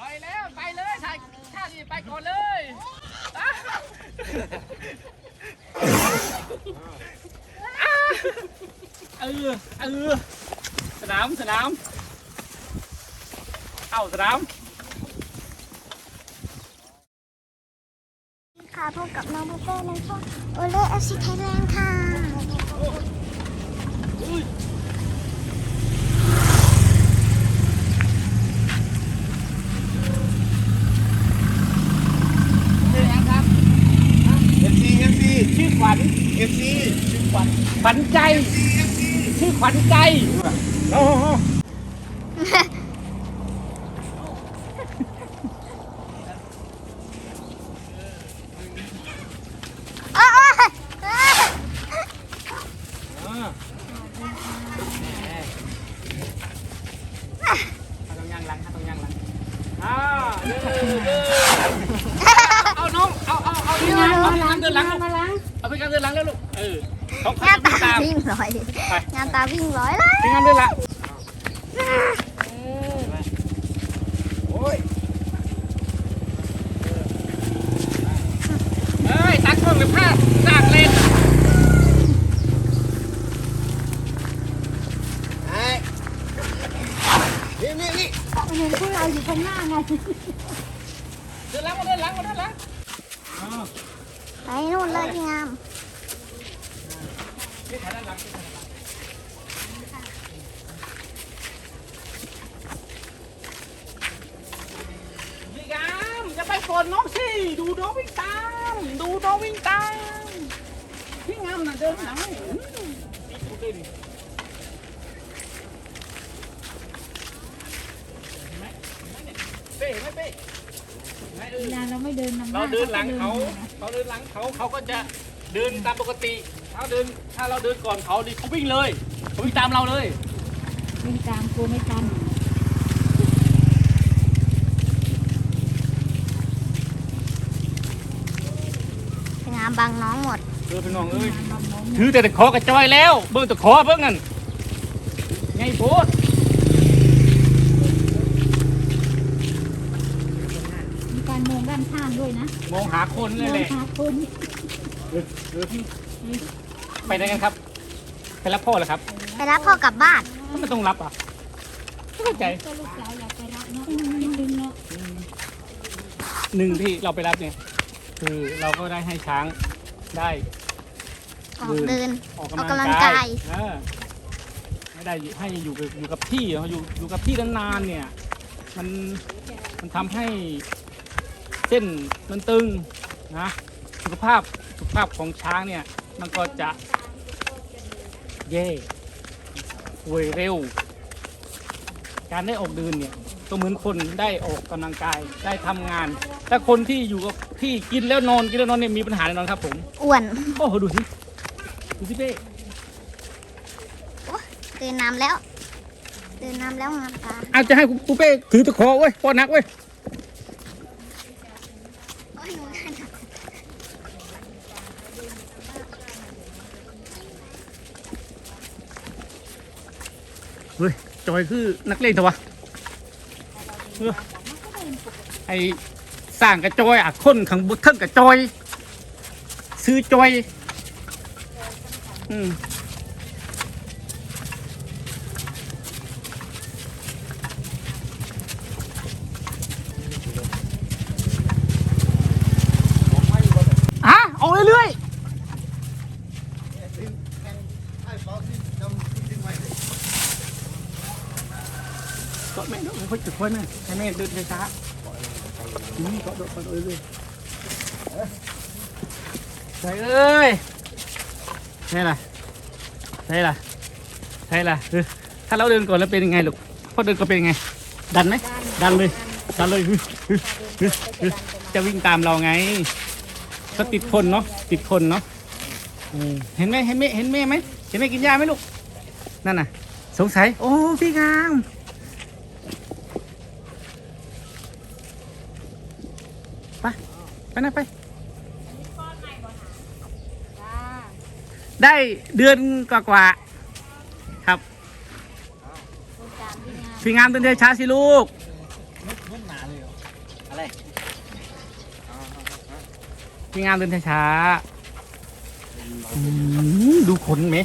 ลอยแล้วไปเลยชายชาติไปก่อนเลยอ้าวอ้าวเออเออสนามสนามเอ้าสนาม ค่ะพบกับน้องบุฟเฟ่ในช่องโอเล่เอฟซีไทยแลนด์ค่ะ ชื่อยังครับ FC FC ชื่อขวัญ FC ชื่อขวัญขวัญใจ ชื่อขวัญใจโอ้โหโอ้ยเอ้ย อ่าถ้าต้องย่างหลังถ้าต้องย่างหลังอ่าเด้อเด้อเอาน้องเอาเอาเอานี่นะเอาไปการเดินหลังลูกเอาไปการเดินหลังแล้วลูกเออเขาเขา งาน จะวิ่ง ตา ตาม วิ่งร้อย ไป งานตาวิ่งร้อยเลยไปงานเดินหลังโอ้ยเอ้ยตักกล้องหรือพลาดสร้างเลนไอ้นี่นี่นี่เห็นพวกเราอยู่ข้างหน้าไงเดินหลังมาเดินหลังมาเดินหลังอ่าไปนู่นเลยพี่งาม นี่ถ่ายด้านหลังพี่กามอย่าไปฝนน้องสิ ดูน้องวิ่งตาม ดูน้องวิ่งตามพี่งามน่ะเดินหลังอืมนี่ดูดิเห็นไหมเห็นไหมเป้ไหมเป้เวลาเราไม่เดินนำหน้าเราเดินหลังเขาเขาเดินหลังเขาเขาก็จะเดินตามปกติถ้าเดินถ้าเราเดินก่อนเขาดิเขาวิ่งเลยเขาวิ่งตามเราเลย วิ่งตามกลัวไม่ทัน พี่งาม บังน้องหมดเออพี่น้องเอ้ยตามน้องถือแต่ตะขอกระจอยแล้วเบิ่งตะขอเบิ่งนั่นไงโพดมีการมองด้านข้างด้วยนะมองหาคนมเลยองแหละหาคนเออเออพี่ไปไหนกันครับไปรับพ่อเหรอครับไปรับพ่อกลับบ้านทำไมต้องรับอะไม่เข้าใจก็ลูกสาวอยากไปรับเนาะนิดนึงเนาะหนึ่งที่เราไปรับเนี่ย คือเราก็ได้ให้ช้างได้ออกเดิน ออกออกกำกำลัลังงกากายยเออไม่ได้ให้อยู่กับอยู่กับที่อยู่อยู่กับที่นานๆเนี่ย มันมันทำให้เส้นมันตึงนะสุขภาพสุขภาพของช้างเนี่ย มันก็จะแย่ป่วยเร็ว การได้ออกเดินเนี่ยก็เหมือนคนได้ออกกำลังกายได้ทำงาน ถ้าคนที่อยู่กับที่กินแล้วนอนกินแล้วนอนเนี่ยมีปัญหาแน่นอนครับผม อ้วนโอ้โหดูสิดูสิเป้เดินน้ำแล้ว เดินน้ำแล้วงามตาอาจจะให้กูเป้ถือตะขอเว้ยป้อนนักเว้ยโอ้ยหนูได้นะเฮ้ยจอยคือนักเล่นเถอะวะเออไอ สร้างกระจอยอะคนขังบนเทิงกระจอย ซื้อจอย อืมอะเอาเรื่อยๆก็แม่ดี๋ยวค่อยจุดค่อยแม่ให้แม่เดินช้าๆ นี่ก็โดดไปเรื่อยใส่เอ้ยใช่ล่ะใช่ล่ะใช่ล่ะเออถ้าเราเดินก่อนแล้วเป็นยังไงลูกพอเดินก็เป็นยังไง ดันไหมดันเลย ดันเลยจะวิ่งตามเราไงก็ติดคนเนาะติดคนเนาะเห็นไหมเห็นไหมเห็นแม่ไหมเห็นแม่กินยาไหมลูกนั่นน่ะ สงสัย โอ้พี่งาม ไปนะไป ได้เดือนกว่าๆครับพี่งามตื่นเต้นช้าสิลูกพิงงามตื่นเต้นช้าอืดูขนไหม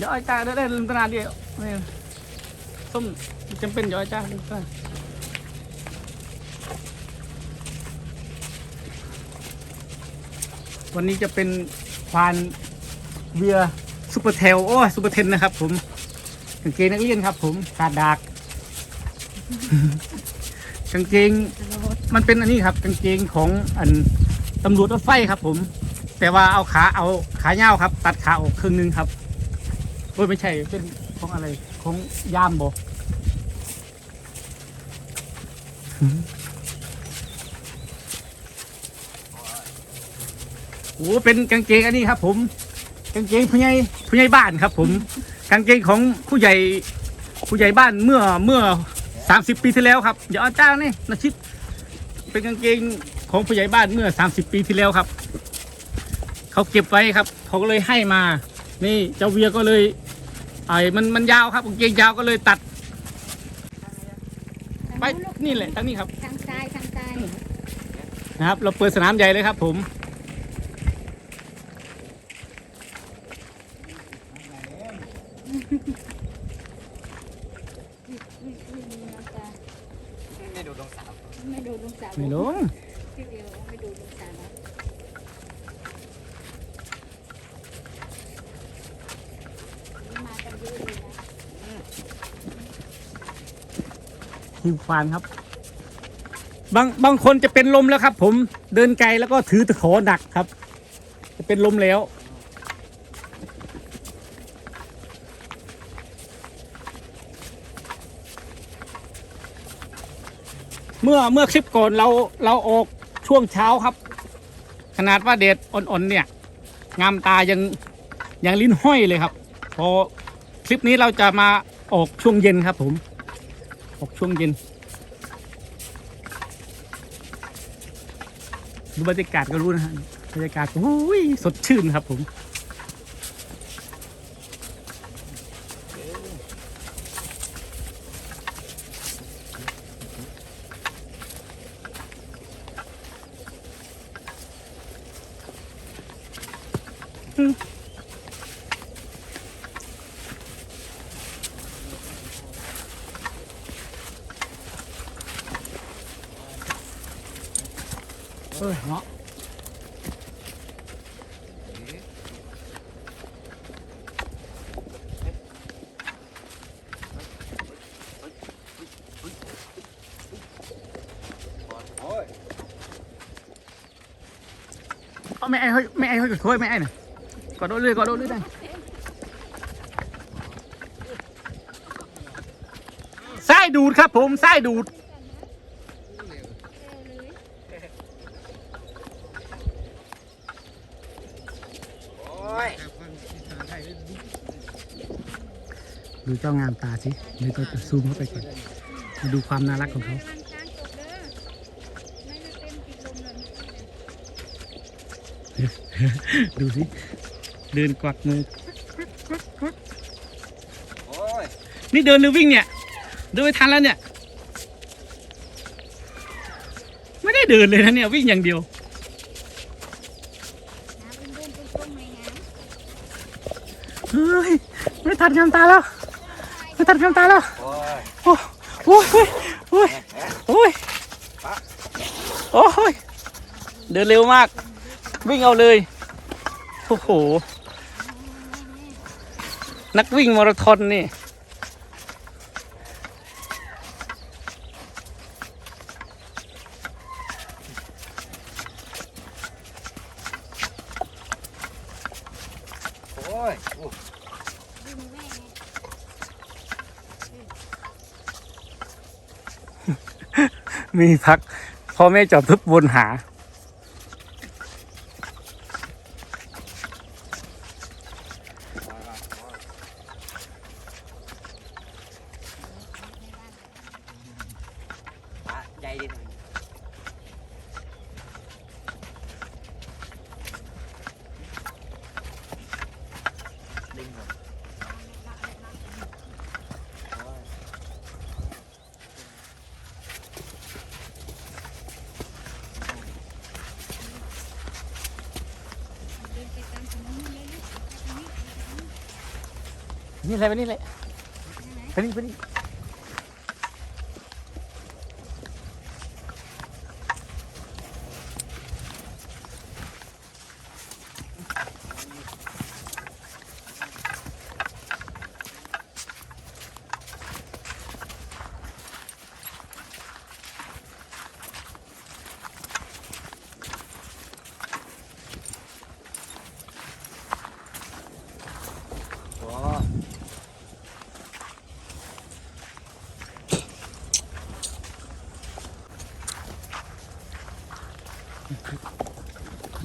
ยอ้จ้าได้ได้ลืมตนาเดียวนี่ส้มจำเป็นยอ้จ้าลืมตนาวันนี้จะเป็นควานเวียซูเปอร์เทลโอ้ซูเปอร์เทนนะครับ ผมกางเกงนักเรียนครับ ผมขาดดากกางเกงมันเป็นอันนี้ครับกางเกงของอันตำรวจรถไฟครับ ผม แต่ว่าเอาขาเอาขาเง้าครับ ตัดขาออกครึ่งหนึงครับ อ้ยไม่ใช่เป็นของอะไรของยามบโอ้เป็นกางเกงอันนี้ครับ ผมกางเกงผู้ใหญ่ผู้ใหญ่บ้านครับ ผมกางเกงของผู้ใหญ่ ผู้ใหญ่บ้านเมื่อเมื่อสามสิบปีที่แล้วครับเดี๋ยวเอาจ้างนี่นาชิดเป็นกางเกงของผู้ใหญ่บ้านเมื่อสามสิบปีที่แล้วครับเขาเก็บไว้ครับเขาก็เลยให้มา นี่เจ้าเวียก็เลย ไอ้มันมันยาวครับกางเกงยาวก็เลยตัด ไปนี่แหละทั้งนี้ครับ ทางซ้ายทางซ้ายนะครับ เราเปิดสนามใหญ่เลยครับ ผม ไม่ดูดวงสาวไม่ดูลุงสาวไม่ลง พี่เดียวไม่ดูลุงสาวนะ มากันเยอะเลยนะทีมควานครับ บางบางคนจะเป็นลมแล้วครับ ผมเดินไกลแล้วก็ถือตะขอหนักครับ จะเป็นลมแล้ว เมื่อเมื่อคลิปก่อนเราเราออกช่วงเช้าครับ ขนาดว่าแดดอ่อนๆเนี่ย งามตายังยังลิ้นห้อยเลยครับ พอ คลิปนี้เราจะมาออกช่วงเย็นครับผม ออกช่วงเย็นดูบรรยากาศก็รู้นะฮะบรรยากาศโอ้ยสดชื่นครับผม เออเนาะเอาไม่ไอ้เฮ้ยไม่ไอ้เฮ้ยกับถ้วยไม่ไอ้น่ะกอดโด นเลยกอดโดนเลยได้ไส้ดูดครับผมไส้ดูดโอ้ยดูเจ้างามตาสิเดี๋ยวเราจะซูมเข้าไปก่อนมาดูความน่ารักของเขา ดูสิ เดินกวักมือโอ้ยนี่เดินหรือวิ่งเนี่ย เดินไม่ทันแล้วเนี่ย ไม่ได้เดินเลยนะเนี่ย วิ่งอย่างเดียวเฮ้ยไม่ทันงามตาแล้วไม่ทันงามตาแล้วโอ้ยโอ้โอ้ยโอ้ยโอ้ยโอ้ยโอ้ยเดินเร็วมาก วิ่งเอาเลย โอ้โห นักวิ่งมาราธอนนี่ โอ้ยโอ้ยมีพักพ่อแม่จอดทุบวนหา ดิดึงก่อนนี่อะไรไปนี่เลยไปนี่ไปนี่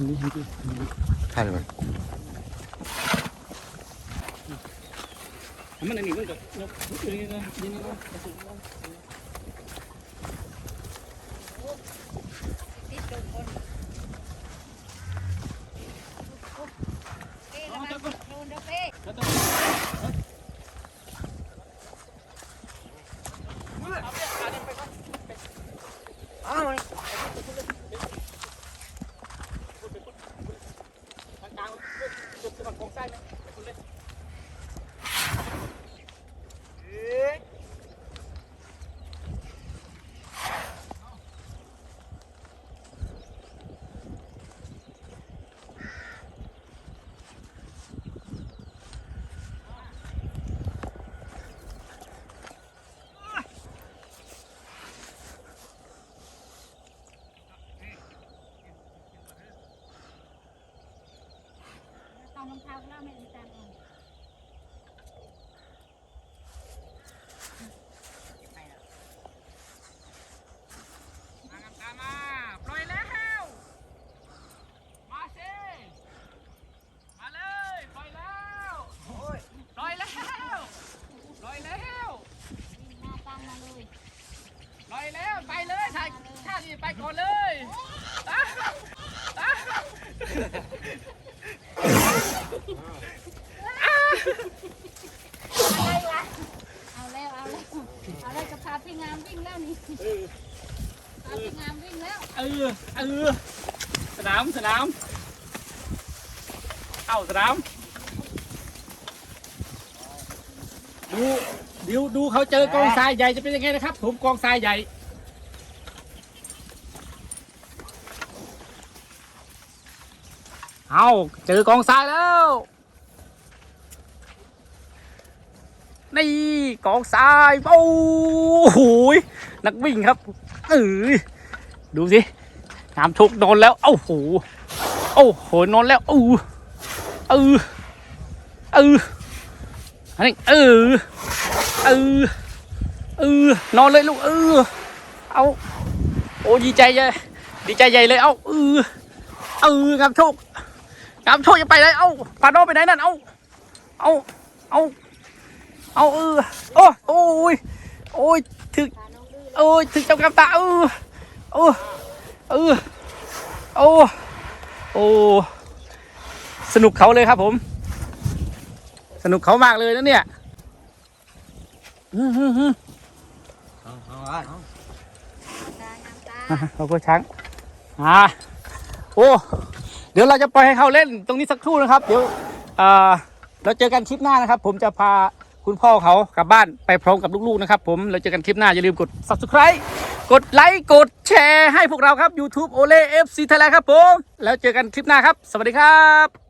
นี่นี่นี่ถ่ายเลยมันอันนี้มันก็ยกอยู่นี่นะนี่นะ ติดตรงบนเอ๊ะระวังโดนเด้อเป้ กลางจุดสมัครของไส้นะคุณเลย ตอน รองเท้าก็เล่าไม่ได้ตามเอา มาครับตามมาปล่อยแล้ว มาสิมาเลยปล่อยแล้วปล่อยแล้วปล่อยแล้ว วิ่งหน้าตั้งมาเลย ปล่อยแล้วไปเลยชายชาติไปก่อนเลยอะอะ เอาแล้วเอาแล้วเอาแล้วจะพาพี่ งามวิ่งแล้วนี่พาพี่งามวิ่งแล้วเออเออสนามสนามเอ้าสนามดูเดี๋ยวดูเขาเจอกองทรายใหญ่จะเป็นยังไงนะครับผมกองทรายใหญ่เอาเจอกองทรายแล้ว นี่กองทรายโอ้โหยนักวิ่งครับเออดูสิน้ำทุกโดนแล้วเอ้โหโอ้โหนอนแล้วเออเออเอออันนี้เออเออเออนอนเลยลูกเออเอาโอ้ดีใจใหญ่ดีใจใหญ่เลยเอาเออเอองามโชคงามโชคจะไปไหนเอาปาโนไปไหนนั่นเอาเอาเอา เอาเออโอ้โอ้ยโอ้ยถึกโอ้ยถึกเจ้ากำตาเออโอ้เออโอ้โอ้สนุกเขาเลยครับผม สนุกเขามากเลยนะเนี่ยอื้อหือหือเอาเอาเอาเอาตางามตาอะเราก็ช้างอ่าโอ้เดี๋ยวเราจะปล่อยให้เขาเล่นตรงนี้สักครู่นะครับ เดี๋ยวเราเจอกันคลิปหน้านะครับ ผมจะพา คุณพ่อเขากลับบ้านไปพร้อมกับลูกๆนะครับผมเราเจอกันคลิปหน้าอย่าลืมกด subscribe กดไลค์กดแชร์ให้พวกเราครับ YouTube Ole FC Thailand ครับผม แล้วเจอกันคลิปหน้าครับ สวัสดีครับ